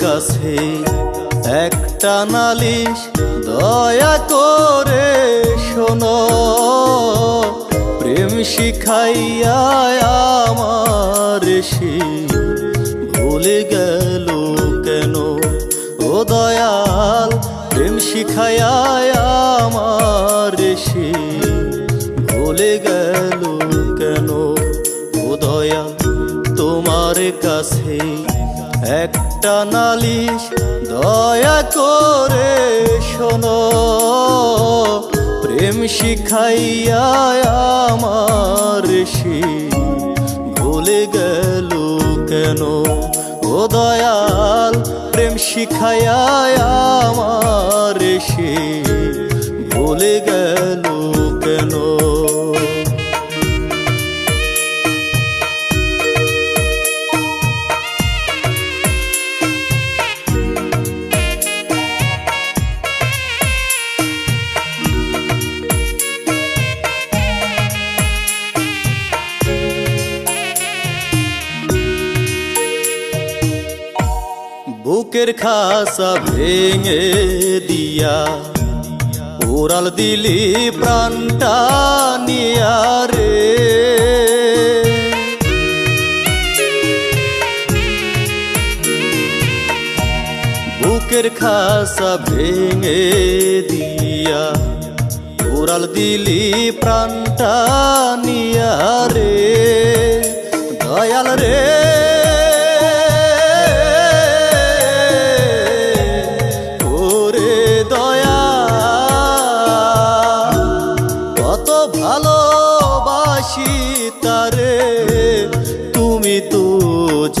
কাছে একটা নালিশ দয়া করে শোনো। প্রেম শিখাইয়া আমার সে ভুলে গেল কেন? ও দয়াল, প্রেম শিখাইয়া তোমার কাছে একটা নালিশ দয়া করে শোনো। প্রেম শিখাইয়া আমার সে ভুলে গেল কেন? ও দয়াল, প্রেম শিখাইয়া আমার সে ভুলে গেল বুকের খাসা ভেঙে দিয়া। ওরাল দিলি প্রাণটা নিয়া রে। বুকের খাসা ভেঙে দিয়া। ওরাল দিলি প্রাণটা নিয়া রে। দয়াল রে। কত ভালোবাসি তারে, তুমি তো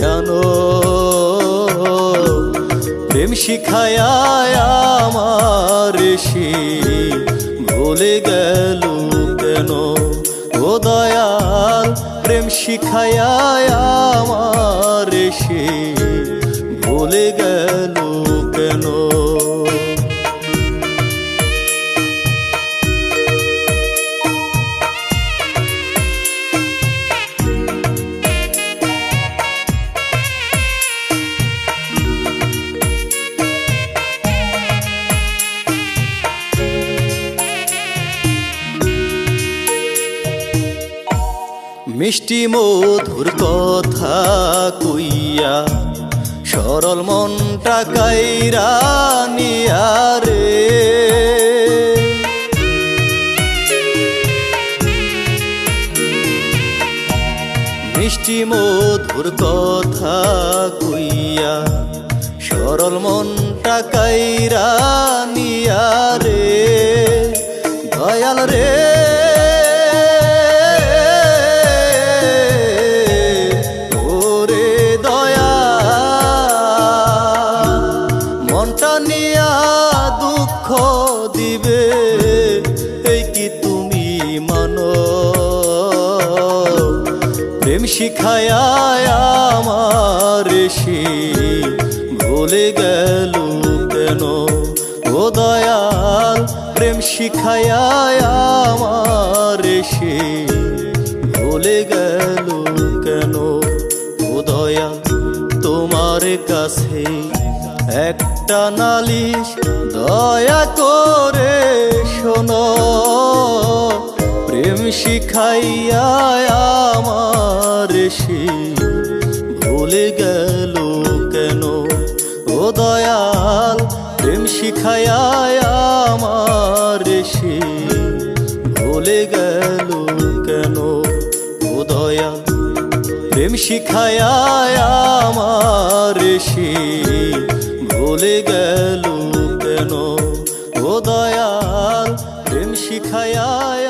জানো। প্রেম শিখায় আমার সে ভুলে গেল কেন? ও দয়াল, প্রেম শিখায় আমার সে ভুলে গেল মিষ্টি মধুর কথা কইয়া, সরল মনটা কাইরা রে। মিষ্টি মধুর কথা কইয়া, সরল মনটা কাইরা রে। দয়াল রে। প্রেম শিখায়া আমার সে ভুলে গেল কেন? ও দয়াল, প্রেম শিখায়া আমার সে ভুলে গেল কেন? ও দয়াল, তোমার কাছে একটা নালিশ দয়া করে শোনো। প্রেম শিখাইয়া আমার সে ভুলে গেল কেন? ও দয়াল, প্রেম শিখাইয়া আমার সে ভুলে গেল কেন? ও দয়াল, প্রেম শিখায়া আমার সে ভুলে গেল ছায়ায়